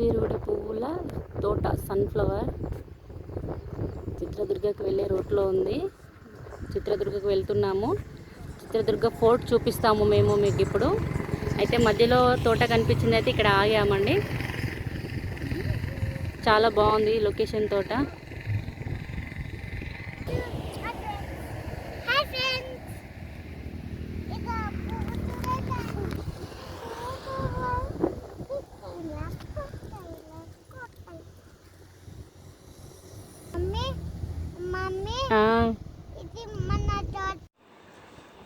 కాలవీరుడ పువ్వుల తోట సన్ఫ్లవర్ చిత్రదుర్గకు వెళ్ళే రూట్లో ఉంది. చిత్రదుర్గకు వెళ్తున్నాము. చిత్రదుర్గ ఫోర్ట్ చూపిస్తాము మేము మీకు ఇప్పుడు. అయితే మధ్యలో తోట కనిపించింది అయితే ఇక్కడ ఆగామండి. చాలా బాగుంది లొకేషన్ తోట.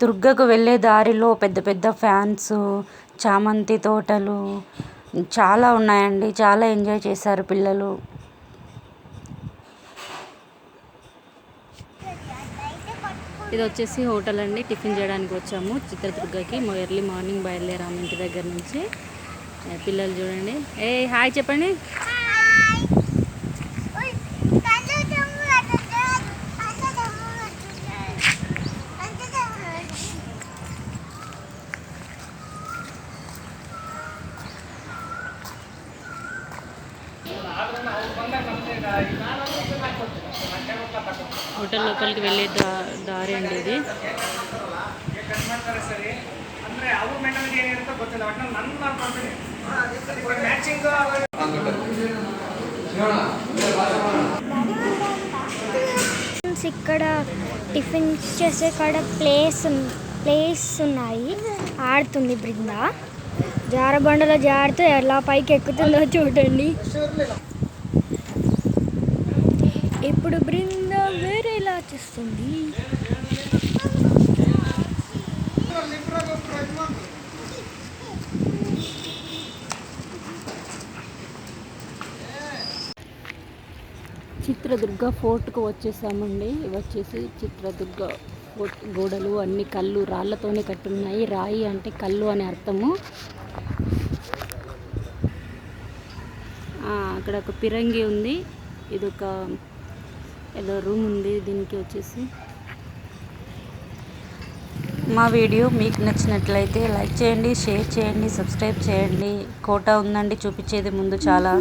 దుర్గకు వెళ్ళే దారిలో పెద్ద పెద్ద ఫ్యాన్స్ చామంతి తోటలు చాలా ఉన్నాయండి. చాలా ఎంజాయ్ చేశారు పిల్లలు. ఇది వచ్చేసి హోటల్ అండి. టిఫిన్ చేయడానికి వచ్చాము. చిత్రదుర్గకి ఎర్లీ మార్నింగ్ బయలుదేరాము ఇంటి దగ్గర నుంచి. పిల్లలు చూడండి. ఏ హాయ్ చెప్పండి. హోటల్ లోపలికి వెళ్ళే దారి అండి ఇది. ఇక్కడ టిఫిన్ చేసే కాడ ప్లేస్ ప్లేస్ ఉన్నాయి. ఆడుతుంది బృందా. జారబండలో జారుతూ ఎలా పైకి ఎక్కుతుందో చూడండి. ఇప్పుడు బృంద వేరేలా చేస్తుంది? చిత్రదుర్గ ఫోర్ట్కు వచ్చేసామండి. ఇవి వచ్చేసి చిత్రదుర్గ ఫోర్ట్ గోడలు అన్ని కళ్ళు రాళ్ళతోనే కట్టున్నాయి. రాయి అంటే కళ్ళు అని అర్థము. ఆ, అక్కడ ఒక పిరంగి ఉంది. ఇది ఒక ఏదో రూమ్ ఉంది దీనికి వచ్చేసి. మా వీడియో మీకు నచ్చినట్లయితే లైక్ చేయండి షేర్ చేయండి సబ్స్క్రైబ్ చేయండి. కోట ఉందండి చూపించేది ముందు చాలా.